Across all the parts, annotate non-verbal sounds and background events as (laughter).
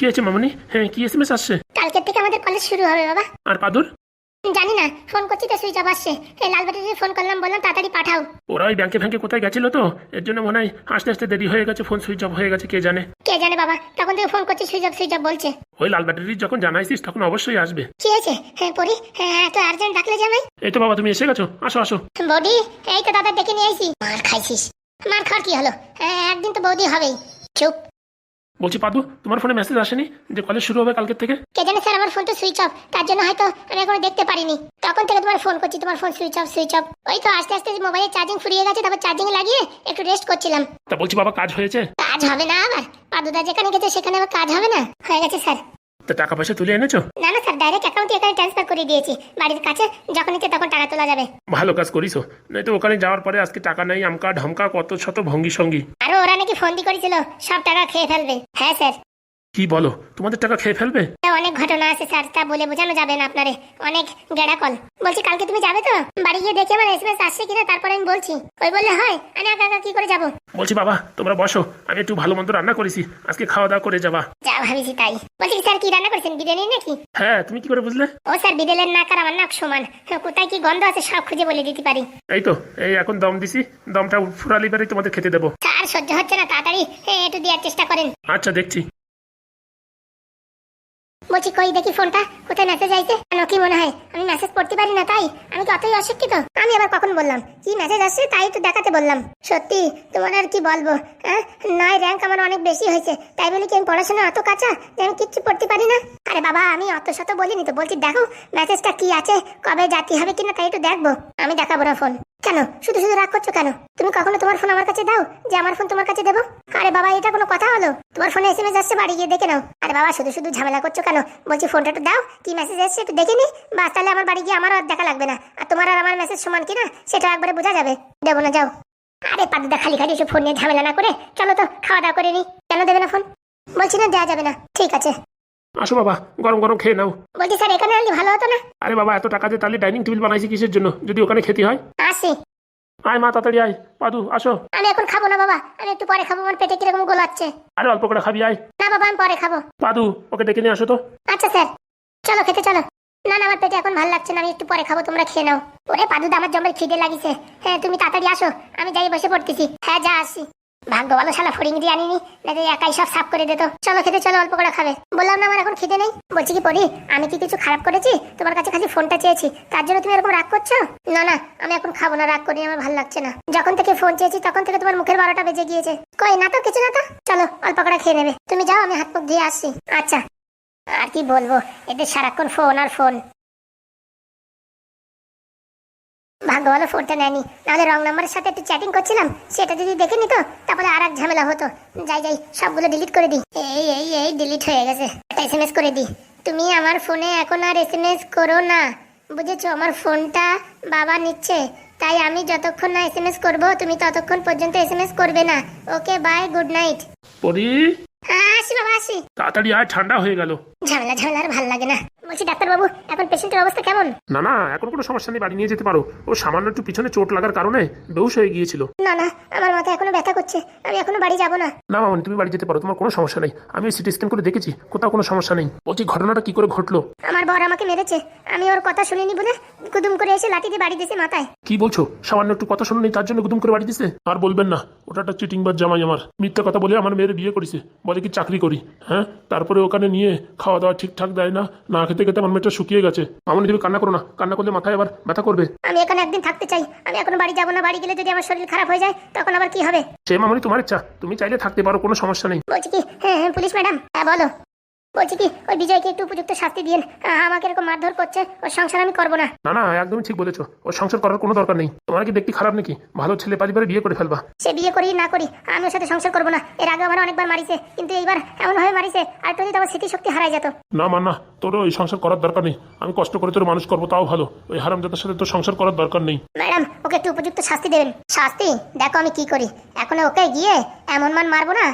কি আছে মামনি? হ্যাঁ কি এস এম এস আসছে? কালকের থেকে আমাদের কলেজ শুরু হবে বাবা। আর পাদুর? জানি না ফোন করছি তো সুইচ অফ আসছে। লালবাটিতে ফোন করলাম বললাম তাড়াতাড়ি পাঠাও। ওরা ওই ব্যাংকে ফ্যাংকে কোথায় গেছিল তো? এর জন্য মনে হয় আস্তে আস্তে দেরি হয়ে গেছে ফোন সুইচ অফ হয়ে গেছে কে জানে? কে জানে বাবা? তখন থেকে ফোন করছি সুইচ অফ সুইচ অফ বলছে। ওই লাল ব্যাটারি যখন জানাইছিস তখন অবশ্যই আসবে। কি হয়েছে? হ্যাঁ পড়ি। হ্যাঁ এত আর্জেন্ট ডাকলে জামাই এই তো বাবা তুমি এসে গেছো। আসো আসো। বৌদি এই তো দাদা ডেকে নিয়ে আইছি। মার খাইছিস। মার খাওয়ার কি হলো? হ্যাঁ একদিন তো বৌদি হবেই। চুপ। বলছি পাদু তোমার ফোনে মেসেজ আসেনি যে কলেজ শুরু হবে কালকে থেকে? কে জানে স্যার আমার ফোন তো সুইচ অফ তার জন্য হয়তো আমি এখনও দেখতে পারিনি। তখন থেকে তোমার ফোন করছি তোমার phone switch off switch off ওই তো আস্তে আস্তে মোবাইলে চার্জিং ফুরিয়ে গেছে তারপর চার্জিং লাগিয়ে একটু রেস্ট করছিলাম। তা বলছি বাবা কাজ হয়েছে? কাজ হবে না আবার। পাদুদা যেখানে গেছে সেখানে আবার কাজ হবে না? হয়ে গেছে স্যার তা টাকা পয়সা তুলে এনেছো? না না স্যার ডাইরেক্ট অ্যাকাউন্টে এখানে ট্রান্সফার করে দিয়েছি। বাড়ির কাছে যখন ইচ্ছে তখন টাকা তোলা যাবে। ভালো কাজ করিছো। নয় তো ওখানে যাওয়ার পরে আজকে টাকা নাই আমকা ঢমকা কত শত ভঙ্গি সঙ্গী। আরও ওরা নাকি ফোন দি করেছিল সব টাকা খেয়ে ফেলবে। হ্যাঁ স্যার। কি বলো? তোমাদের টাকা খেয়ে ফেলবে? অনেক ঘটনা আছে স্যার তা বলে বোঝানো যাবে না আপনারে। অনেক গেড়া কল বলছি কালকে তুমি যাবে তো? বাড়ি গিয়ে দেখে আমার এসএমএস আসছে কিনা তারপরে আমি বলছি। ওই বললে হয় আমি একা একা কি করে যাব? বলছি বাবা তোমরা বসো আমি একটু ভালো মন্দ রান্না করেছি। আজকে খাওয়া দাওয়া করে যাবা। যা ভাবিছি তাই। বলছি স্যার কি রান্না করেছেন? বিরিয়ানি নাকি? হ্যাঁ তুমি কি করে বুঝলে? ও স্যার বিড়েলের নাক আর আমার নাক সমান। হ্যাঁ, কোথায় কি গন্ধ আছে সব খুঁজে বলে দিতে পারি। এই তো এই এখন দম দিছি দমটা ফুরালি বারে তোমাদের খেতে দেবো। স্যার সহ্য হচ্ছে না তাড়াতাড়ি। হ্যাঁ, একটু দেওয়ার চেষ্টা করেন। আচ্ছা দেখছি। বলছি, কই দেখি ফোনটা? কোথায় মেসেজ আইছে? কেন কি মনে হয়। আমি মেসেজ পড়তে পারি না, তাই? আমি কি অতই অশিক্ষিত? আমি আবার কখন বললাম? কি মেসেজ আসছে? তাই তো দেখাতে বললাম। সত্যি? তোমার আর কি বলব হ্যাঁ? নয় র্যাঙ্ক আমার অনেক বেশি হয়েছে। তাই বলে কি, আমি পড়াশোনা অত কাঁচা যে আমি কিচ্ছু পড়তে পারি না? আরে বাবা, আমি অত শত বলিনি তো। বলছি, দেখো মেসেজটা কি আছে? কবে জাতি হবে কিনা তাই একটু দেখব। আমি দেখাবো না ফোন কেন? শুধু শুধু রাগ করছ কেন? তুমি কখনো তোমার ফোন আমার কাছে দাও? যে আমার ফোন তোমার কাছে দেবো? আরে বাবা, এটা কোনো কথা হলো? তোমার ফোনে এসএমএস আসছে, বাড়ি গিয়ে দেখে নাও। আরে বাবা, শুধু শুধু ঝামেলা করছ কেন? বলছি ফোনটা একটু দাও। কি মেসেজ এসছে একটু দেখে নি? বাস, তাহলে আমার বাড়ি গিয়ে আমারও আর দেখা লাগবে না। আর তোমার আর আমার মেসেজ সমান কিনা? সেটা একবারে বোঝা যাবে। দেবো না, যাও। আরে পাদুদা খালি খালি এসে ফোন নিয়ে ঝামেলা না করে। চলো তো, খাওয়া দাওয়া করে নি। কেন দেবে না ফোন বলছি না দেওয়া যাবে না। ঠিক আছে। আসো বাবা গরম গরম খেয়ে নাও। বলছি স্যার এখানে আনলে ভালো হতো না? আরে বাবা এত টাকা দিয়ে তাহলে ডাইনিং টেবিল বানাইছি কিসের জন্য? যদি ওখানে খেতে হয়। আসি। আয় মা তাড়াতাড়ি আয়। পাদু আসো। আমি এখন খাব না বাবা আমি একটু পরে খাব আমার পেটে কীরকম গোলাচ্ছে আরে অল্প করে খাবি আয়। না বাবা আমি পরে খাব। পাদু ওকে ডেকে নিয়ে আসো তো। আচ্ছা স্যার। চলো খেতে চলো। না না আমার পেটে এখন ভালো লাগছে না আমি একটু পরে খাব তোমরা খেয়ে নাও। ওরে পাদুদা আমার জমের খিদে লাগিছে। হ্যাঁ তুমি তাড়াতাড়ি আসো আমি যাই বসে পড়তেছি। হ্যাঁ যা আসি। ভাগ্য ভালো শালা ফড়িং দিয়ে আনিনি, না তো একাই সব সাফ করে দিত। চলো খেতে, চলো অল্প করে খাবে। বললাম না আমার এখন খিদে নেই। বলছি কি পড়ি আমি কি কিছু খারাপ করেছি? তোমার কাছে খালি ফোনটা চেয়েছি। তার জন্য তুমি এরকম রাগ করছ? না না, আমি এখন খাব না, রাগ করি, আমার ভালো লাগছে না। যখন থেকে ফোন চেয়েছি, তখন থেকে তোমার মুখের বারোটা বেজে গিয়েছে। কই, না তো, কিছু না তো? চলো, অল্প করে খেয়ে নেবে। তুমি যাও, আমি হাত মুখ ধুয়ে আসছি। আচ্ছা আর কি বলব, এদের সারাক্ষণ ফোন আর ফোন। ভাগ্য ভালো ফোনটা নেয়নি। নাহলে রং নাম্বারের সাথে একটু চ্যাটিং করছিলাম সেটা যদি দেখে নিত তারপরে আর এক ঝামেলা হতো। যাই যাই সবগুলো ডিলিট করে দিই। এই এই এই ডিলিট হয়ে গেছে। একটা এস করে দিই। তুমি আমার ফোনে এখন আর এস করো না। বুঝেছ? আমার ফোনটা বাবা নিচ্ছে। তাই আমি যতক্ষণ না এস করব তুমি ততক্ষণ পর্যন্ত এস করবে না। ওকে বাই গুড নাইট পরি। হ্যাঁ আসি বাবা আসি। তাড়াতাড়ি আয় ঠান্ডা হয়ে গেল। ঝামেলা ঝামেলা আর ভালো লাগে না। বলছি ডাক্তারবাবু এখন পেশেন্টের অবস্থা কেমন? না না এখন কোনো সমস্যা নেই বাড়ি নিয়ে যেতে পারো। ও সামান্য একটু পিছনে চোট লাগার কারণে বেউস হয়ে গিয়েছিল। না না আমার মাথা এখনও ব্যথা করছে। আমি এখনও বাড়ি যাব না। না মামনি তুমি বাড়ি যেতে পারো তোমার কোনো সমস্যা নেই। আমি সিটি স্ক্যান করে দেখেছি কোথাও কোনো সমস্যা নেই। বলছি ঘটনাটা কি করে ঘটলো? আমার বর আমাকে মেরেছে। আমি ওর কথা শুনিনি বলে কুদুম করে এসে লাঠি দিয়ে বাড়ি দিয়েছে মাথায়। কি বলছো? সামান্য একটু কথা শুনে তার জন্য গুদুম করে বাড়ি দিছে? আর বলবেন না ওটা একটা চিটিং বাদ জামাই আমার। মিথ্যা কথা বলে আমার মেয়ের বিয়ে করেছে। বলে কি চাকরি করি হ্যাঁ? তারপরে ওখানে নিয়ে খাওয়া দাওয়া ঠিকঠাক দেয় না না খেতে খেতে আমার মেয়েটা শুকিয়ে গেছে। মামনি তুমি কান্না করো না কান্না করলে মাথায় আবার ব্যথা করবে। আমি এখানে একদিন থাকতে চাই আমি এখন বাড়ি যাব না বাড়ি গেলে যদি আমার শরীর খারাপ হয়ে যায় তখন আবার কি হবে? সে মামনি তোমার ইচ্ছা তুমি চাইলে থাকতে পারো কোনো সমস্যা নেই। বলছি কি? হ্যাঁ হ্যাঁ পুলিশ ম্যাডাম হ্যাঁ বলো। বলছি কি ওই বিজয়কে একটু উপযুক্ত শাস্তি দিন আমাকে এরকম মারধর করছে ওর সংসার আমি করব না। না না একদমই ঠিক বলেছ। ওর সংসার করার কোনো দরকার নেই। তোমার কি দেখতে খারাপ নাকি? ভালো ছেলে পারিবারে বিয়ে করে ফেলবা। সে বিয়ে করি না করি আমি ওর সাথে সংসার করব না। এর আগে আমার অনেকবার মারিছে কিন্তু এইবার এমন ভাবে মারিছে আর তো যদি আমার স্মৃতিশক্তি হারাই যেত। না মান না তোর ওই সংসার করার দরকার নেই। আমি কষ্ট করে তোর মানুষ করব তাও ভালো। ওই হারামজাদার সাথে তোর সংসার করার দরকার নেই। ম্যাডাম ওকে একটু উপযুক্ত শাস্তি দেবেন। শাস্তি? দেখো আমি কি করি। এখন ওকে গিয়ে এমন মান মারবো না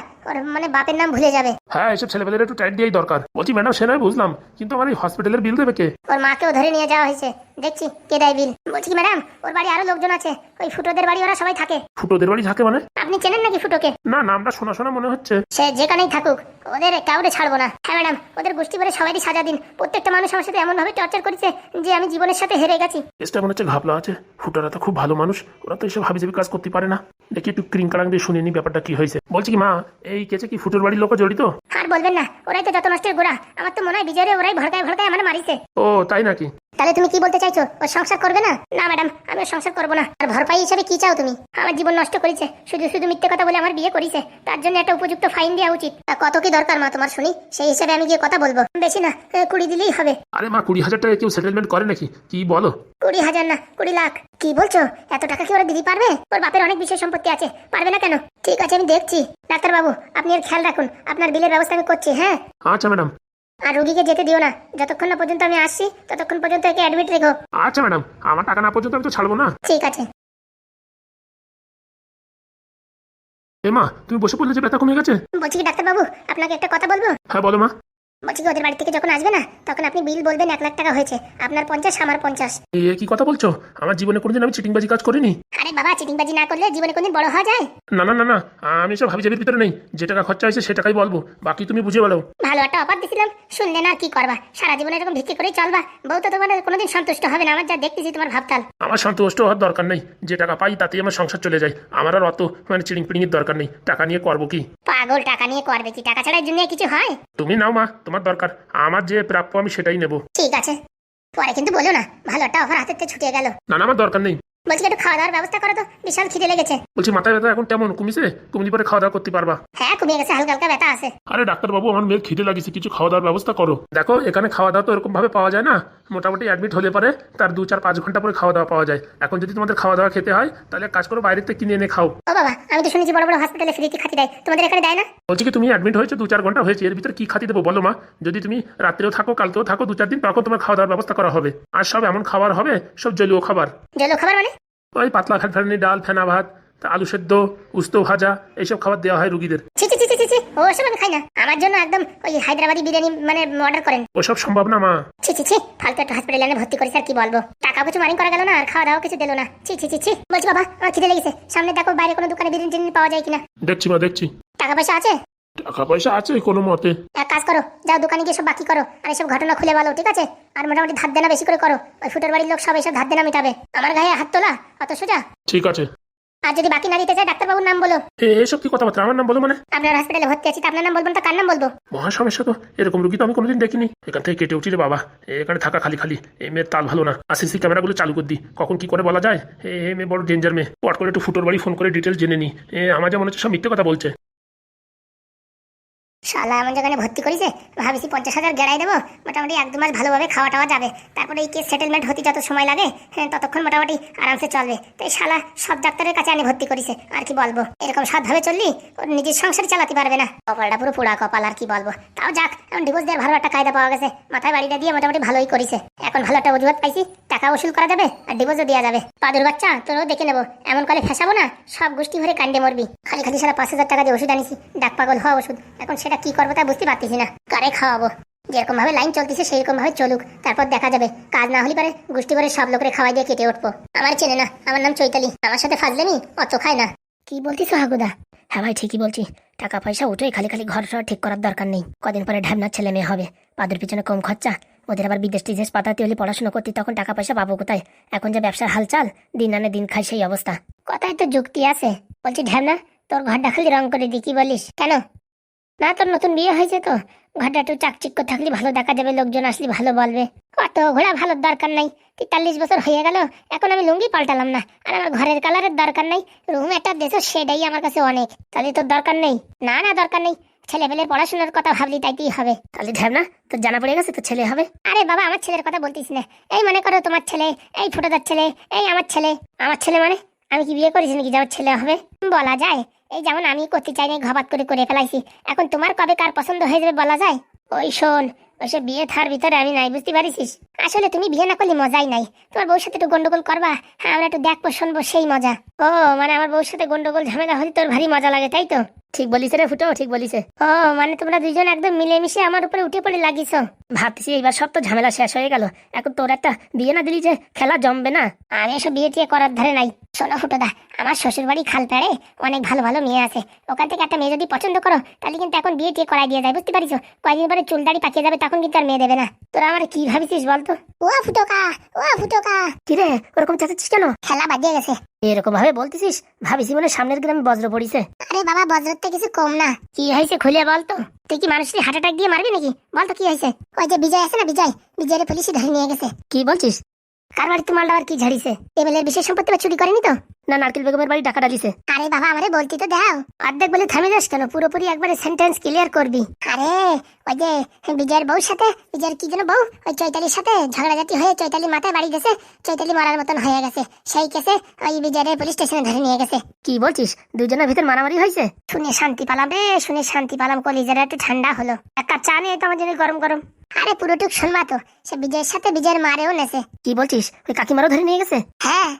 মানে বাপের নাম ভুলে যাবে। হ্যাঁ এসব ছেলেপেলের একটু টাইট দিয়েই দরকার। বলছি ম্যাডাম সে নয় বুঝলাম কিন্তু আমার এই হসপিটালের বিল দেবে কে? ওর মাকেও ধরে নিয়ে যাওয়া হয়েছে। দেখছি কে দেয় বিল? বলছি কি ম্যাডাম ওর বাড়ি আরও লোকজন আছে। ওই ফুটোদের বাড়ি ওরা সবাই থাকে। ফুটোদের বাড়ি থাকে মানে? আপনি চেনেন নাকি ফুটোকে? না নামটা শোনা শোনা মনে হচ্ছে। সে যেখানেই থাকুক ওদের কাউরে ছাড়বো না। হ্যাঁ ম্যাডাম ওদের গোষ্ঠী করে সবারই সাজা দিন। প্রত্যেকটা মানুষ আমার সাথে এমন ভাবে টর্চার করেছে যে আমি জীবনের সাথে হেরে গেছি। কেসটা মনে হচ্ছে ঘাপলা আছে। ফুটোরা তো খুব ভালো মানুষ। ওরা তো এসব হাবিজাবি কাজ করতে পারে না। দেখি একটু ক্রিং কালাং দিয়ে শুনে নি ব্যাপারটা কি হয়েছে। বলছি কি মা এই কেসে কি ফুটোর বাড়ির লোক জড়িত? আর বলবেন না ওরাই তো যত নষ্টের গোড়া। আমার তো মনে হয় বিজয়ের ওরাই ভড়কায় ভড়কায় আমার মারিছে। ও তাই নাকি? তাহলে তুমি কি বলতে চাইছো? ও সংসার করবে না? না ম্যাডাম আমি সংসার করব না। আর ভরপাই হিসাবে কি চাও তুমি? আমার জীবন নষ্ট করেছে। শুধু শুধু মিথ্যে কথা বলে আমার বিয়ে করেছে। তার জন্য একটা উপযুক্ত ফাইন দেওয়া উচিত। কত কি দরকার মা তোমার শুনি? সেই হিসাবে আমি গিয়ে কথা বলব। বেশি না কুড়ি দিলেই হবে। আরে মা কুড়ি হাজার টাকা কেউ সেটেলমেন্ট করে নাকি? কি বলো? কুড়ি হাজার না কুড়ি লাখ। কি বলছো? এত টাকা কি ওরা দিদি পারবে? ওর বাপের অনেক বিষয় সম্পত্তি আছে। পারবে না কেন? ঠিক আছে আমি দেখছি। ডাক্তারবাবু আপনি এর খেয়াল রাখুন। আপনার বিলের ব্যবস্থা আমি করছি হ্যাঁ? আচ্ছা ম্যাডাম। আর রুগীকে যেতে দিও না। যতক্ষণ না পর্যন্ত আমি আসছি ততক্ষণ পর্যন্ত একে অ্যাডমিট রেখো। আচ্ছা ম্যাডাম আমার টাকা না পর্যন্ত আমি তো ছাড়বো না। ঠিক আছে। এ মা তুমি বসে পড়লে যে ব্যথা কমে গেছে? বলছি কি ডাক্তারবাবু আপনাকে একটা কথা বলব? হ্যাঁ বলো মা। বলছি কি ওদের বাড়ি থেকে যখন আসবে না তখন আপনি বিল বলবেন এক লাখ টাকা হয়েছে। আপনার পঞ্চাশ আমার পঞ্চাশ। এ কি কথা বলছো? আমার জীবনে কোনোদিন আমি চিটিংবাজি কাজ করিনি। আরে বাবা চিটিংবাজি না করলে জীবনে কোনদিন বড় হওয়া যায়? না না না না আমি সব হাবিজাবির ভিতরে নেই। যে টাকা খরচা হয়েছে সে টাকাই বলব। বাকি তুমি বুঝে বলো। ভালো একটা অফার দিছিলাম শুনলে না কি করবা? সারা জীবনে এরকম ভিত্তি করেই চলবা। বউ তো তোমার কোনোদিন সন্তুষ্ট হবে না আমার যা দেখতেছি তোমার ভাবতাল। আমার সন্তুষ্ট হওয়ার দরকার নেই। যে টাকা পাই তাতেই আমার সংসার চলে যায়। আমার আর অত মানে চিড়িং পিড়িংয়ের দরকার নেই। টাকা নিয়ে করব কি? পাগল টাকা নিয়ে করবে কি? টাকা ছাড়া এই দুনিয়ায় কিছু হয়? তুমি নাও মা তোমার দরকার। আমার যে প্রাপ্য আমি সেটাই নেব। ঠিক আছে। পরে কিন্তু বলো না। ভালো একটা অফার হাতের ছুটে গেল। না না আমার দরকার নেই। বলছি একটু খাওয়া দাওয়ার ব্যবস্থা করো তো। বিশাল খিদে লেগেছে। বলছি মাথায় ব্যথা এখন কেমন? কমিছে? কমলি পরে খাওয়া দাওয়া করতে পারবা। হ্যাঁ কমিয়ে গেছে হালকা হালকা ব্যথা আছে। আরে ডাক্তারবাবু আমার মেয়ের খিদে লাগিয়েছে কিছু খাওয়া দাওয়ার ব্যবস্থা করো। দেখো এখানে খাওয়া দাওয়া তো এরকম ভাবে পাওয়া যায় না। মোটামুটি অ্যাডমিট হলে পরে তার দু চার পাঁচ ঘণ্টা পরে খাওয়া দাওয়া পাওয়া যায়। এখন যদি তোমাদের খাওয়া দাওয়া খেতে হয় তাহলে কাজ করো বাইরে থেকে কিনে এনে খাও। ও বাবা আমি তো শুনেছি বড় বড় হসপিটালে ফ্রিতে খাতি দেয়। তোমাদের এখানে দেয় না? বলছি কি তুমি অ্যাডমিট হয়েছে দু চার ঘণ্টা হয়েছে এর ভিতরে কি খাতি দেবো বলো মা? যদি তুমি রাত্রেও থাকো কালকেও থাকো দু চার দিন তখন তোমার খাওয়া দাওয়ার ব্যবস্থা করা হবে। আর সব এমন খাবার হবে সব জলীয় খাবার। জলো খাবার মানে? ওই পাতলা ফ্যানফ্যানি ডাল ফেনা ভাত আলু সেদ্ধ উস্তো ভাজা এইসব খাবার দেওয়া হয় রুগীদের আমি খাই না আমার জন্য একদম ওই হায়দ্রাবাদি বিরিয়ানি মানে অর্ডার করেন ওসব সম্ভব না মা ছি ছি ছি ফালতু একটা হসপিটালে এনে ভর্তি করেছে আর কি বলব টাকা কিছু মারিং করা গেল না আর খাওয়া দাওয়া কিছু দিল না ছি ছি ছি ছি বলছি বাবা আমার খিদে লেগেছে সামনে দেখো বাইরে কোনো দোকানে বিরিয়ানি পাওয়া যায় কিনা দেখছি মা দেখছি টাকা পয়সা আছে টাকা পয়সা আছে কোনো মতে? এক কাজ করো যাও দোকানে গিয়ে সব বাকি করো আর এসব ঘটনা খুলে বলো ঠিক আছে? আর মোটামুটি ধার দেনা বেশি করে করো ওই ফুটোর বাড়ির লোক সব এসব ধার দেনা মিটাবে। আমার গায়ে হাত তোলা অত সোজা? ঠিক আছে। আর যদি বাকি না দিতে চায় ডাক্তারবাবুর নাম বলো। এ এসব কি কথাবার্তা? আমার নাম বলো মানে? আপনার হসপিটালে ভর্তি আছি আপনার নাম বলবেন তো কার নাম বলব? মহা সমস্যা তো এরকম রুগী তো আমি কোনোদিন দেখিনি। এখান থেকে কেটে উঠি রে বাবা এখানে থাকা খালি খালি এই মেয়ের তাল ভালো না। আর সিসি ক্যামেরাগুলো চালু করে দিই কখন কি করে বলা যায়? এ মেয়ে বড় ডেঞ্জার মেয়ে। পট করে একটু ফুটোর বাড়ি ফোন করে ডিটেলস জেনে নি। এ আমার মনে হচ্ছে সব মিথ্যে কথা বলছে। শালা এমন জায়গায় ভর্তি করেছে? ভাবিছি পঞ্চাশ হাজার গেড়াই দেবো। মোটামুটি এক দু মাস ভালোভাবে খাওয়া টাওয়া যাবে। তারপরে এই কেস সেটেলমেন্ট হতে যত সময় লাগে হ্যাঁ ততক্ষণ মোটামুটি আরামসে চলবে। তাই শালা সব ডাক্তারের কাছে আনি ভর্তি করেছে, আর কি বলব? এরকম সৎভাবে চললি ওর নিজের সংসার চালাতে পারবে না। কপালটা পুরো পোড়া কপাল, আর কি বলব? তাও যাক, এখন ডিভোর্স দেওয়ার ভালো একটা কায়দা পাওয়া গেছে। মাথায় বাড়িটা দিয়ে মোটামুটি ভালোই করেছে। এখন ভালো একটা অজুহাত পাইছি, টাকা উসুল করা যাবে, আর ডিভোর্সও দেওয়া যাবে। পাদুর বাচ্চা, তোরও দেখে নেব। এমন করে ফেসাবো না, সব গোষ্ঠী ভরে কাণ্ডে মরবি। খালি খালি সারা পাঁচ হাজার টাকা দিয়ে ওষুধ আনিছি, ডাক পাগল হওয়া ওষুধ। এখন সেটা কি করব তা বুঝতে পারতেছি না। কারে খাওয়াবো? যেরকম ভাবে লাইন চলতেছে, সেইরকম ভাবে চলুক। তারপর দেখা যাবে। কাজ না হলে পারে গোষ্ঠী করে সব লোকের খাওয়াই দিয়ে কেটে উঠবো। আমার চেনে না, আমার নাম চৈতালি। আমার সাথে ফাজলেনি অত খায় না। কি বলতিস হাগুদা? হ্যাঁ ভাই, ঠিকই বলছি। টাকা পয়সা উঠে খালি খালি ঘর সর ঠিক করার দরকার নেই। কদিন পরে ঢ্যাবনার ছেলে মেয়ে হবে। পাদের পিছনে কম খরচা। ওদের আবার বিদেশ টিদেশ পাতাতে হলে পড়াশোনা করতে, তখন টাকা পয়সা পাবো কোথায়? এখন যে ব্যবসার হালচাল, দিন আনে দিন খাই সেই অবস্থা। কথায় তো যুক্তি আছে। বলছি ঢ্যাবনা, তোর ঘরটা খালি রং করে দি, কি বলিস? কেন? না, তোর নতুন বিয়ে হয়েছে তো। ঘরটা একটু চাকচিক্য থাকলে ভালো দেখা যাবে, লোকজন আসলে ভালো বলবে। অত ঘোড়া ভালো দরকার নাই। তেতাল্লিশ বছর হয়ে গেল, এখন আমি লুঙ্গি পাল্টালাম না। আর আমার ঘরের কালারের দরকার নাই। রুম একটা দেশো, সেটাই আমার কাছে অনেক। তাহলে তোর দরকার নেই? না না, দরকার নেই। ছেলেপেলের পড়াশোনার কথা ভাবলি তাইতেই হবে। তাহলে ঢ্যাব না, তোর জানা পড়ে গেছে, তোর ছেলে হবে। আরে বাবা, আমার ছেলের কথা বলতিস না। এই মনে করো তোমার ছেলে, এই ফুটোদার ছেলে, এই আমার ছেলে। আমার ছেলে মানে? আমি কি বিয়ে করেছি নাকি যে আমার ছেলে হবে? বলা যায়। এই যেমন আমি করতে চাই না ঘবাত করে করে ফেলাইছি। এখন তোমার কবে কার পছন্দ হয়ে যাবে বলা যায়? ওই শোন ওইসব বিয়ে থার ভিতরে আমি নাই, বুঝতে পারিস আসলে তুমি বিয়ে না করলে মজাই নাই। তোমার বউর সাথে একটু গন্ডগোল করবা? হ্যাঁ আমরা একটু দেখব, শুনব সেই মজা। ও মানে আমার বউর সাথে গন্ডগোল, ঝামেলা হলে তোর ভারী মজা লাগে, তাই তো? ঠিক বলিস রে ফুটো ঠিক বলিস ও মানে তোমরা দুইজন একদম মিলেমিশে আমার উপরে উঠে পড়ে লাগিস ভাবতেছি এবার সব তো ঝামেলা শেষ হয়ে গেল। এখন তোর একটা বিয়ে না দিলি যে খেলা জমবে না। আমি এসব বিয়ে টিয়ে করার ধারে নাই। শোনো ফুটোদা আমার শ্বশুর বাড়ি খাল পেড়ে অনেক ভালো ভালো মেয়ে আছে। ওখান থেকে একটা মেয়ে যদি পছন্দ করো তাহলে কিন্তু এখন বিয়ে টিয়ে করাই দিয়ে যায় বুঝতে পারিস কয়েকদিন পরে চুল দাড়ি পাকিয়ে যাবে তখন কিন্তু আর মেয়ে দেবে না। তোরা আমার কি ভাবিছিস বলতো? ও ফুটোকা ও ফুটোকা। কিরে ওরকম চাচাচ্ছিস কেন? খেলা বাজিয়ে গেছে। এরকম ভাবে বলতেছিস ভাবিছি মনে সামনের গ্রামে বজ্র পড়িছে। আরে বাবা বজ্রের তো কিছু কম না। কি হয়েছে খুলে বলতো? তুই কি মানুষের হার্ট অ্যাটাক দিয়ে মারবি নাকি? বলতো কি হয়েছে? ওই যে বিজয় আছে না বিজয়? বিজয়ের পুলিশে ধরে নিয়ে গেছে। কি বলছিস? কার বাড়িতে মালটা আর কি ঝাড়িছে এমএলএর বিশেষ সম্পত্তি বা চুরি করেনি তো? না নারকেল বেগমের বাড়ি টাকা ডালিছে আরে বাবা আমারে বলতি তো দাও। অর্ধেক বলে থামে যাস কেন? পুরোপুরি একবারে সেন্টেন্স ক্লিয়ার করবি। আরে ওই যে বিজয়ের বউর সাথে বিজয়ের কি যেন বউ? ওই চৈতালির সাথে ঝগড়াঝাটি হয়ে চৈতালি মাথায় বাড়ি গেছে চৈতালি মারার মতন হয়ে গেছে। সেই কেসে ওই বিজয়ের পুলিশ স্টেশনে ধরে নিয়ে গেছে। কি বলছিস? দুজনের ভিতর মারামারি হয়েছে? শুনে শান্তি পালাম রে শুনে শান্তি পালাম কলিজারা একটু ঠান্ডা হলো। এক কাপ চা নিয়ে তো আমার জন্য গরম গরম। আরে পুরোটুক শুনবা তো সে বিজয়ের সাথে বিজয়ের মারেও নেছে। কি বলছিস? ওই কাকিমারও ধরে নিয়ে গেছে? হ্যাঁ।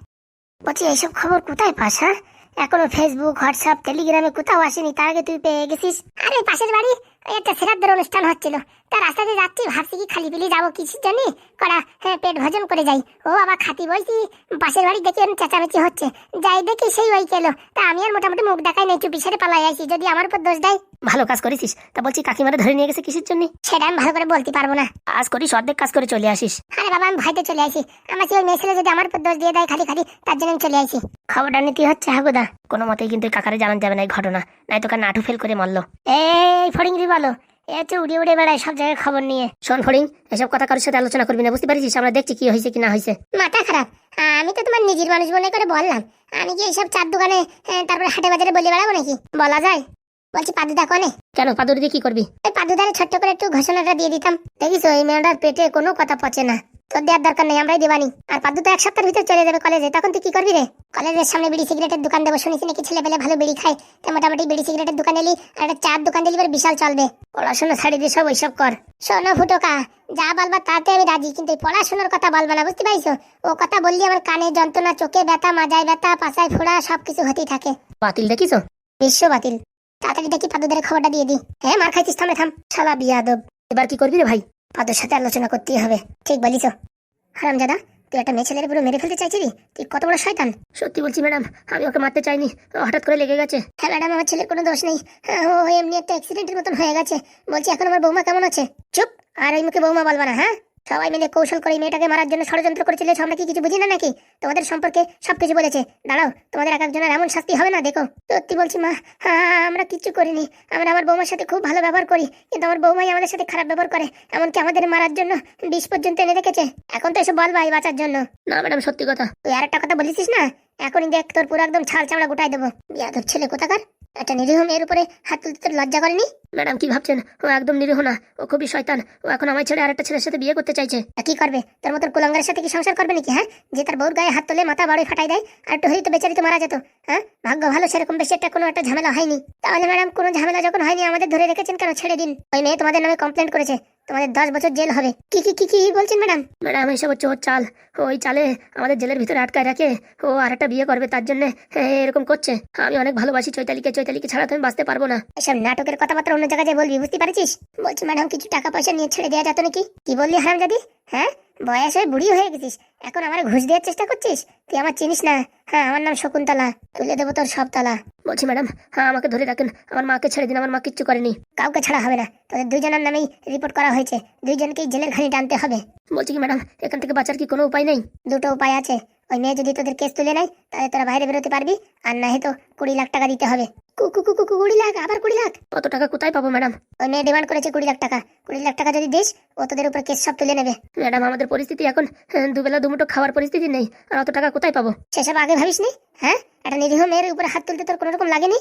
বলছি এইসব খবর কোথায় পাস হ্যাঁ? এখনও ফেসবুক হোয়াটসঅ্যাপ টেলিগ্রামে কোথাও আসেনি তার আগে তুই পেয়ে গেছিস। আরে পাশের বাড়ি? একটা শ্রাদ্ধের অনুষ্ঠান হচ্ছিল। তার রাস্তাতে যাচ্ছি ভাবছি কি খালি পিলি যাব কিছু জানি? করা হ্যাঁ, পেট ভোজন করে যাই। ও আবার খাতি বলছি পাশের বাড়ি দেখি এরম চেঁচামেচি হচ্ছে। যাই দেখি সেই ওই কেলো। তা আমি আর মোটামুটি মুখ দেখাই নাই চুপি সেরে পালাই আইছি। যদি আমার উপর দোষ দেয়? ভালো কাজ করেছিস। তা বলছি কাকিমারা ধরে নিয়ে গেছে কিসের জন্য? সেটা আমি ভালো করে বলতে পারব না। কাজ করিস অর্ধেক কাজ করে চলে আসিস। আরে বাবা আমি ভাইতে চলে আসি আমার সেই মেয়ে ছেলে যদি আমার উপর দোষ দিয়ে দেয় খালি খালি তার জন্য আমি চলে আসি খবরটা নিতে হচ্ছে হাগুদা? কোনো মতেই কিন্তু কাকারে জানান যাবে না এই ঘটনা। নাই তো কার নাটু ফেল করে মারলো। এই ফড়িংরি বলো এ এত উড়ে উড়ে বেড়ায় সব জায়গায় খবর নিয়ে। শোন ফড়িং এসব কথা কারোর সাথে আলোচনা করবি না বুঝতে পারিস? আমরা দেখছি কি হয়েছে কি না হয়েছে। মাথা খারাপ। আমি তো তোমার নিজের মানুষ মনে করে বললাম। আমি কি এইসব চার দোকানে তারপরে হাটে বাজারে বলে বেড়াবো নাকি? বলা যায়। বলছি পাদুদা কনে? কেন পাদুর দিয়ে কি করবি? ওই পাদুদারে ছোট্ট করে একটু ঘোষণাটা দিয়ে দিতাম। দেখিস ওই মেয়েটার পেটে কোনো কথা পচে না। তোর দেওয়ার দরকার নেই আমরাই দেবানি। আর পাদু তো এক সপ্তাহের ভিতরে চলে যাবে কলেজে তখন তুই কি করবি রে? কলেজের সামনে বিড়ি সিগারেটের দোকান দেবো শুনেছি নাকি ছেলে পেলে ভালো বিড়ি খায়। তো মোটামুটি বিড়ি সিগারেটের দোকান এলি আর একটা চার দোকান দিলি এবার বিশাল চলবে। পড়াশোনা ছাড়ি দিয়ে সব ওইসব কর। শোনো ফুটোকা যা বলবা তাতে আমি রাজি কিন্তু পড়াশোনার কথা বলবা না বুঝতে পারিস ও কথা বললি আমার কানে যন্ত্রণা চোখে ব্যথা মাজায় ব্যথা পাশায় ফোড়া সবকিছু হতেই থাকে। বাতিল দেখিস? বিশ্ব বাতিল। তাড়াতাড়ি দেখি পাদুদের খবরটা দিয়ে দি হ্যাঁ মার খাইছিস থামে থাম। শালা বিয়াদব। এবার কি করবি রে ভাই? পাদুর সাথে আলোচনা করতেই হবে। ঠিক বলিস। হারাম দাদা তুই একটা মেয়ে ছেলের পুরো মেরে ফেলতে চাইছিলি? তুই কত বড় শয়তান? সত্যি বলছি ম্যাডাম আমি ওকে মারতে চাইনি। তো হঠাৎ করে লেগে গেছে। হ্যাঁ ম্যাডাম আমার ছেলের কোনো দোষ নেই। হ্যাঁ, ও এমনি একটা অ্যাক্সিডেন্টের মতন হয়ে গেছে। বলছি এখন আমার বৌমা কেমন আছে? চুপ আর এই মুখে বৌমা বলবা না হ্যাঁ? সবাই মিলে কৌশল করে মেয়েটাকে মারার জন্য ষড়যন্ত্র করেছিল আমরা কি কিছু বুঝি না নাকি? তোমাদের সম্পর্কে সবকিছু বলেছে। দাঁড়াও, তোমাদের এক একজনের এমন শাস্তি হবে না, দেখো। সত্যি বলছি, মা হ্যাঁ আমরা কিচ্ছু করিনি। আমরা আমার বৌমার সাথে খুব ভালো ব্যবহার করি, কিন্তু আমার বৌমাই আমাদের সাথে খারাপ ব্যবহার করে, এমনকি আমাদের মারার জন্য বিষ পর্যন্ত এনে রেখেছে। এখন তো এসব বল ভাই বাঁচার জন্য। না ম্যাডাম, সত্যি কথা। তুই আর একটা কথা বলেছিস না? এখনই দেখ, তোর পুরো একদম ছাল চামড়া গোটাই দেবো। বিয়াদব ছেলে কোথাকার? একটা নিরীহ মেয়ের উপরে হাত তুলতে তোর লজ্জা করেনি? ম্যাডাম কি ভাবছেন? ও একদম নিরীহ না। ও খুবই শয়তান। ও এখন আমার ছেড়ে আরেকটা ছেলের সাথে বিয়ে করতে চাইছে। তা কি করবে? তার মতন কুলঙ্গারের সাথে কি সংসার করবে নাকি হ্যাঁ? যে তার বউর গায়ে হাত তোলে মাথা বাড়ি ফাটাই দেয় আর একটু হয়তো বেচারি তো মারা যেত হ্যাঁ? ভাগ্য ভালো সেরকম বেশি একটা কোনো একটা ঝামেলা হয়নি। তাহলে ম্যাডাম কোনো ঝামেলা যখন হয়নি আমাদের ধরে রেখেছেন কেন? ছেড়ে দিন। ওই মেয়ে তোমাদের নামে কমপ্লেন করেছে। তোমাদের দশ বছর জেল হবে। কি কি কি কি বলছেন ম্যাডাম? ম্যাডাম এইসব হচ্ছে ওর চাল। ওই চালে আমাদের জেলের ভিতরে আটকায় রাখে। ও আর একটা বিয়ে করবে তার জন্য হ্যাঁ এরকম করছে। আমি অনেক ভালোবাসি চৈতালিকে। চৈতালিকে ছাড়া তো আমি বাঁচতে পারব না। এসব নাটকের কথাবার্তা অন্য জায়গায় বলবি, বুঝতে পারছিস? বলছি, ম্যাডাম, কিছু টাকা পয়সা নিয়ে ছেড়ে দেওয়া যেত নাকি? কি বললি হারাম দাদি হ্যাঁ? বয়স হয়ে বুড়ি হয়ে গেছিস। এখন আমার ঘুষ দেওয়ার চেষ্টা করছিস? তুই আমার চিনিস না। হ্যাঁ আমার নাম শকুন্তলা। তুলে দেবো তোর সব তলা। বলছি, ম্যাডাম হ্যাঁ আমাকে ধরে রাখেন। আমার মাকে ছেড়ে দিন, আমার মা কিচ্ছু করেনি। কাউকে ছাড়া হবে না। তাদের দুইজনের নামেই রিপোর্ট করা হয়েছে। দুইজনকেই জেলের ঘানি টানতে হবে। বলছি কি, ম্যাডাম, এখান থেকে বাঁচার কি কোনো উপায় নেই? দুটো উপায় আছে। ওই মেয়ে যদি তোদের কেস তুলে নেয় তাহলে তোরা বাইরে বেরোতে পারবি। আর না হয়তো কুড়ি লাখ টাকা দিতে হবে। কুড়ি লাখ? আবার কুড়ি লাখ? কত টাকা কোথায় পাবো ম্যাডাম? ওই মেয়ে ডিমান্ড করেছে কুড়ি লাখ টাকা। কুড়ি লাখ টাকা যদি দিস ও তোদের উপর কেস সব তুলে নেবে। ম্যাডাম আমাদের পরিস্থিতি এখন হ্যাঁ, দুবেলা দুমুটো খাওয়ার পরিস্থিতি নেই। আর অত টাকা কোথায় পাবো? সেসব আগে ভাবিস নি হ্যাঁ? একটা নিরীহ মেয়ের উপরে হাত তুলতে তোর কোনো রকম লাগেনি?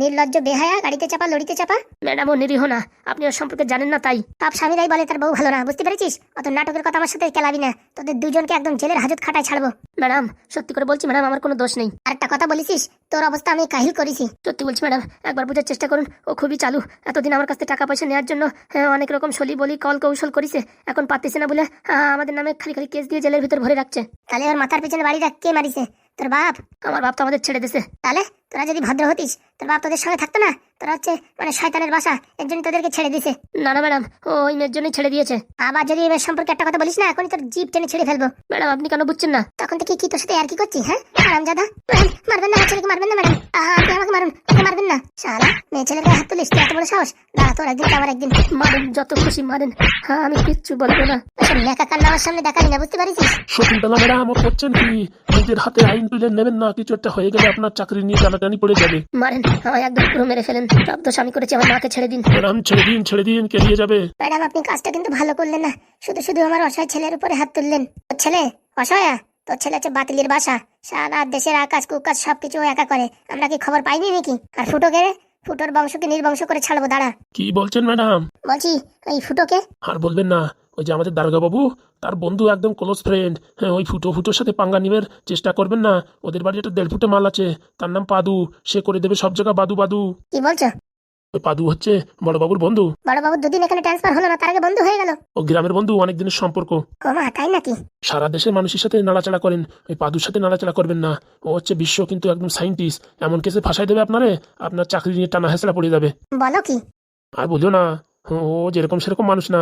নির্লজ্জ বেহায়া গাড়িতে চাপা লড়িতে চাপা? ম্যাডাম ও নিরীহ না। আপনি ওর সম্পর্কে জানেন না তাই। তাপ স্বামীরাই বলে তার বউ ভালো না বুঝতে পেরেছিস? অত নাটকের কথা আমার সাথে কেলাবি না। তোদের দুজনকে একদম জেলের হাজত খাটায় ছাড়বো। ম্যাডাম সত্যি করে বলছি ম্যাডাম আমার কোনো দোষ নেই। আর একটা কথা বলেছিস তোর অবস্থা আমি কাহিল করেছি। সত্যি বলছি ম্যাডাম একবার বোঝার চেষ্টা করুন ও খুবই চালু। এতদিন আমার কাছ থেকে টাকা পয়সা নেওয়ার জন্য হ্যাঁ, অনেক রকম সলি বলি কল কৌশল করেছে। এখন পারতেছে না বলে হ্যাঁ, আমাদের নামে খালি খালি কেস দিয়ে জেলের ভিতর ভরে রাখছে। তাহলে ওর মাথার পিছনে বাড়ি রাখ কে মারিছে? তোর বাপ? আমার বাপ তো আমাদের ছেড়ে দিছে। তাহলে তোরা যদি ভদ্র হতিস তোর বাপ তোদের সঙ্গে থাকতো না? তোরা হচ্ছে মানে শয়তানের বাসা। এর জন্য তোদেরকে ছেড়ে দিছে না না ম্যাডাম ও ওই মেয়ের জন্যই ছেড়ে দিয়েছে। আবার যদি এবার সম্পর্কে একটা কথা বলিস না এখনই তোর জিপ টেনে ছেড়ে ফেলব। ম্যাডাম আপনি কেন বুঝছেন না? তখন থেকে কি তোর সাথে আর কি করছি হ্যাঁ? আরাম জাদা মারবেন না আমার ছেলেকে মারবেন না ম্যাডাম? আহা, আপনি আমাকে মারুন ওকে মারবেন না। শালা মেয়ে ছেলেকে হাত তুলিস তুই এত বড় সাহস? দাঁড়া তোর একদিন তো আমার একদিন। মারেন যত খুশি মারেন। হ্যাঁ আমি কিচ্ছু বলব না। লেখা কান্না আমার সামনে দেখালি না বুঝতে পারিস? শকুন্তলা ম্যাডাম করছেন কি? নিজের হাতে আইন তুলে নেবেন না কিছু একটা হয়ে গেলে আপনার চাকরি নিয়ে টানাটানি পড়ে যাবে। মারেন আমায় একদম পুরো মেরে ফেলেন। সব দোষ আমি করেছি আমার মাকে ছেড়ে দিন। ম্যাডাম ছেড়ে দিন ছেড়ে দিন কে দিয়ে যাবে। ম্যাডাম আপনি কাজটা কিন্তু ভালো করলেন না। শুধু শুধু আমার অসহায় ছেলের উপরে হাত তুললেন। তোর ছেলে অসহায়া? তোর ছেলে হচ্ছে বাতিলের বাসা। সারা দেশের আকাশ কুকাশ সবকিছু ও একা করে। আমরা কি খবর পাইনি নাকি? আর ফুটোকে? রে ফুটোর বংশকে নির্বংশ করে ছাড়বো দাঁড়া। কি বলছেন ম্যাডাম? বলছি এই ফুটোকে? আর বলবেন না। ওই যে আমাদের দারোগা বাবু তার বন্ধু একদম ক্লোজ ফ্রেন্ড হ্যাঁ ওই ফুটো ফুটোর সাথে পাঙ্গা নিবের চেষ্টা করবেন না। ওদের বাড়ি একটা দেড় ফুটে মাল আছে। তার নাম পাদু। সে করে দেবে সব জায়গা বাদু বাদু কি বলছো? ওই পাদু হচ্ছে বড় বাবুর বন্ধু। বড়বাবু দুদিন এখানে ট্রান্সফার হলো না তার আগে বন্ধ হয়ে গেল। ও গ্রামের বন্ধু অনেক দিনের সম্পর্ক। ও মা তাই নাকি? সারা দেশের মানুষের সাথে নাড়াচাড়া করেন। ওই পাদুর সাথে নাড়াচাড়া করবেন না। ও হচ্ছে বিশ্ব কিন্তু একদম সাইন্টিস্ট এমন কেসে ফাঁসাই দেবে আপনারে আপনার চাকরি নিয়ে টানা হেসড়া পড়ে যাবে। বলো কি? আর বলিও না। ও যেরকম সেরকম মানুষ না।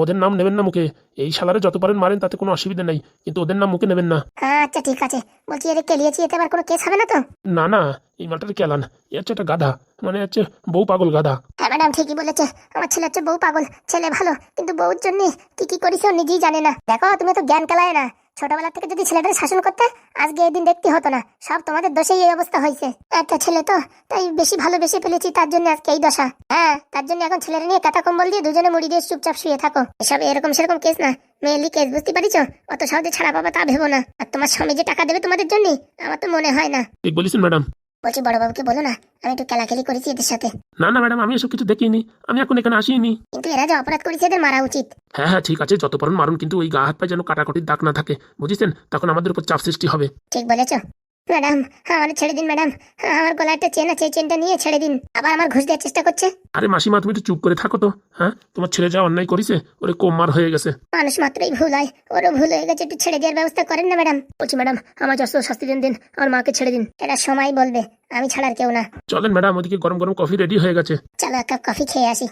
ওদের নাম নেবেন না মুখে। এই সালারে যত পারেন মারেন তাতে কোনো অসুবিধা নেই। কিন্তু ওদের নাম মুখে নেবেন না। আচ্ছা ঠিক আছে। বলছি এর কেলিয়েছি এতে আবার কোনো কেস হবে না তো? না না এই মালটার কেলান। এ হচ্ছে একটা গাধা। মানে হচ্ছে বউ পাগল গাধা। হ্যাঁ ম্যাডাম ঠিকই বলেছে। আমার ছেলে হচ্ছে বউ পাগল। ছেলে ভালো কিন্তু বউর জন্য কি কি করিস ও নিজেই জানে না। দেখো তুমি তো জ্ঞান কেলায় না। ছোটবেলা থেকে যদি ছেলেটার শাসন করতে, আজকে এই দিন দেখতে হতো না। সব তোমাদের দোষেই এই অবস্থা হয়েছে। একটা ছেলে তো, তাই বেশি ভালোবেসে ফেলেছি, তার জন্য আজকে এই দশা। হ্যাঁ তার জন্য এখন ছেলেরা নিয়ে কাটা কম্বল দিয়ে দুজনে মুড়ি দিয়ে চুপচাপ শুয়ে থাকো। এসব এরকম সেরকম কেস না। মেয়েলি কেস, বুঝতে পারিছ? অত সহজে ছাড়া পাবা তা ভেবো না। আর তোমার স্বামী যে টাকা দেবে তোমাদের জন্য, আমার তো মনে হয় না। বলিস ম্যাডাম। বলছি বড়বাবুকে বলো না আমি একটু খেলাখেলি করেছি এদের সাথে। না না ম্যাডাম আমি এসব কিছু দেখিনি। আমি এখন এখানে আসিনি। কিন্তু এরা যে অপরাধ করেছে এদের মারা উচিত। হ্যাঁ হ্যাঁ ঠিক আছে যত পারুন মারুন কিন্তু ওই গা হাত পায়ে যেন কাটাকুটির দাগ না থাকে বুঝেছেন? তখন আমাদের উপর চাপ সৃষ্টি হবে। ঠিক বলেছ। ম্যাডাম আমার ছেড়ে দিন ম্যাডাম। আমার গলায় একটা চেন আছে চেনটা নিয়ে ছেড়ে দিন। আবার আমার ঘুষ দেওয়ার চেষ্টা করছে। আরে মাসিমা তুমি একটু চুপ করে থাকো তো হ্যাঁ? তোমার ছেলে যা অন্যায় করেছে ওরে কোমার হয়ে গেছে। মানুষ মাত্রই ভুল হয় ওরও ভুল হয়ে গেছে একটু ছেড়ে দেওয়ার ব্যবস্থা করেন না ম্যাডাম। বলছি ম্যাডাম আমার যত শাস্তি দিন দিন আমার মাকে ছেড়ে দিন। এটা সময় বলবে আমি ছাড়ার কেউ না। চলেন ম্যাডাম ওদিকে গরম গরম কফি রেডি হয়ে গেছে। চলো এক কাপ কফি খেয়ে আসি।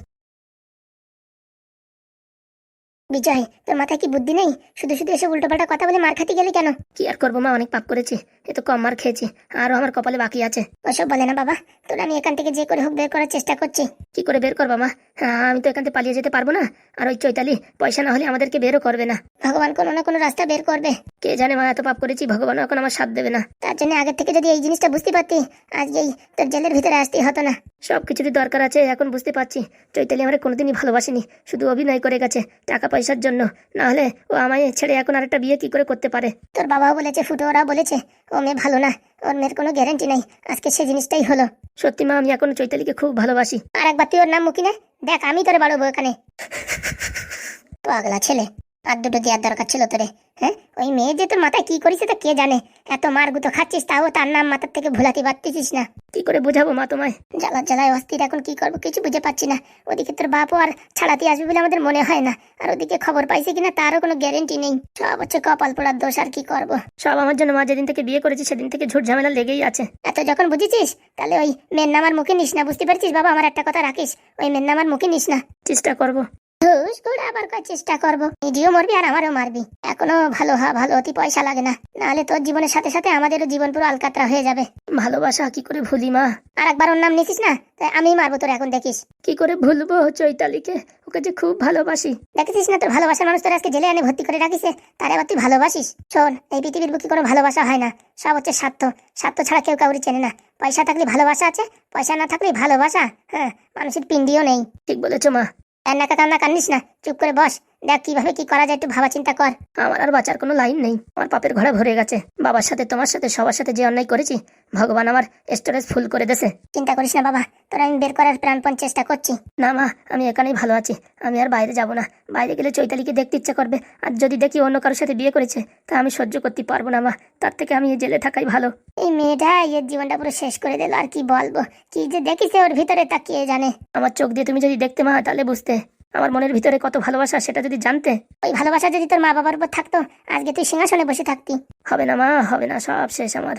বিজয় তোর মাথায় কি বুদ্ধি নেই? শুধু শুধু এসব উল্টোপাল্টা কথা বলে মার খাতে গেলি কেন? কি আর করব মা অনেক পাপ করেছি। এ তো কম মার খেয়েছি আরও আমার কপালে বাকি আছে। ওসব বলে না বাবা তোর আমি এখান থেকে যে করে হোক বের করার চেষ্টা করছি। কি করে বের করবা মা? হ্যাঁ আমি তো এখান থেকে পালিয়ে যেতে পারব না। আর ওই চৈতালি পয়সা না হলে আমাদেরকে বেরও করবে না। ভগবান কোনো না কোনো রাস্তা বের করবে। কে জানে মা এত পাপ করেছি ভগবান এখন আমার সাথ দেবে না। তার জন্য আগের থেকে যদি এই জিনিসটা বুঝতে পারতি আজকেই তোর জেলের ভিতরে আসতেই হতো না। সব কিছুরই দরকার আছে এখন বুঝতে পারছি। চৈতালি আমার কোনোদিনই ভালোবাসেনি শুধু অভিনয় করে গেছে টাকা পয়সার জন্য। না হলে ও আমায় ছেড়ে এখন আরেকটা বিয়ে কি করে করতে পারে? তোর বাবাও বলেছে ফুটো ওরা বলেছে ও মেয়ে ভালো না ওর মেয়ের কোনো গ্যারেন্টি নাই। আজকে সে জিনিসটাই হলো। সত্যি মা আমি এখন চৈতালিকে খুব ভালোবাসি। আর একবার তুই ওর নাম মুখি না। দেখ আমি তোর বাড়বো এখানে। (laughs) পাগলা ছেলে। আর দুটো দেওয়ার দরকার ছিল তোরে হ্যাঁ? ওই মেয়ে যে তোর মাথায় কি করিস তা কে জানে? এত মার গুতো খাচ্ছিস তাও তার নাম মাথার থেকে ভুলাতে পারতেছিস না। কি করে বুঝাবো মা তোমায়? জ্বালা জ্বালায় অস্থির এখন কি করব কিছু বুঝে পাচ্ছি না। ওদিকে তোর বাপও আর ছাড়াতে আসবে বলে আমাদের মনে হয় না। আর ওদিকে খবর পাইছে কিনা তারও কোনো গ্যারেন্টি নেই। সব হচ্ছে কপাল পোড়ার দোষ আর কি করব? সব আমার জন্য মা যেদিন থেকে বিয়ে করেছি সেদিন থেকে ঝুট ঝামেলা লেগেই আছে। এত যখন বুঝেছিস তাহলে ওই মেয়ের নামার মুখে নিস না। বুঝতে পারছিস বাবা আমার একটা কথা রাখিস ওই মেয়ের নামার মুখে নিস না। চেষ্টা করব। ধুস করে আবার কয় চেষ্টা করব? নিজেও মরবি আর আমারও মারবি। এখনও ভালো হা ভালো অতি পয়সা লাগে না। নাহলে তোর জীবনের সাথে সাথে আমাদেরও জীবন পুরো আলকাতরা হয়ে যাবে। ভালোবাসা কি করে ভুলি মা? আর একবার ওর নাম নিছিস না? তাই আমি মারবো তোর এখন দেখিস। কি করে ভুলবো চৈতালিকে? ওকে যে খুব ভালোবাসি। দেখেছিস না তোর ভালোবাসার মানুষ তোর আজকে জেলে এনে ভর্তি করে রাখিছে? তার আবার তুই ভালোবাসিস? শোন এই পৃথিবীর বুকে কোনো ভালোবাসা হয় না। সব হচ্ছে স্বার্থ। স্বার্থ ছাড়া কেউ কাউরি চেনে না। পয়সা থাকলে ভালোবাসা আছে পয়সা না থাকলে ভালোবাসা? হ্যাঁ মানুষের পিন্ডিও নেই। ঠিক বলেছ মা। কান্না কান্না কান্দিস না চুপ করে বস। দেখ কীভাবে কি করা যায় একটু ভাবা চিন্তা কর। আমার আর বাঁচার কোনো লাইন নেই। আমার পাপের ঘরে ভরে গেছে। বাবার সাথে তোমার সাথে সবার সাথে যে অন্যায় করেছি ভগবান আমার স্টোরেজ ফুল করে দেছে। চিন্তা করিস না বাবা তোর আমি বের করার প্রাণপণ চেষ্টা করছি। না মা আমি এখানেই ভালো আছি। আমি আর বাইরে যাব না। বাইরে গেলে চৈতালিকে দেখতে ইচ্ছে করবে। আর যদি দেখি অন্য কারোর সাথে বিয়ে করেছে তা আমি সহ্য করতে পারব না মা। তার থেকে আমি এই জেলে থাকাই ভালো। এই মেয়েটা এর জীবনটা পুরো শেষ করে দিল আর কি বলব? কি যে দেখিছে ওর ভিতরে তা কে জানে? আমার চোখ দিয়ে তুমি যদি দেখতে মা তাহলে বুঝতে। আমার মনের ভিতরে কত ভালোবাসা সেটা যদি জানতে? ওই ভালোবাসা যদি তোর মা বাবার উপর থাকতো, আজকে তুই সিংহাসনে বসে থাকতি। হবে না মা, হবে না, সব শেষ আমার।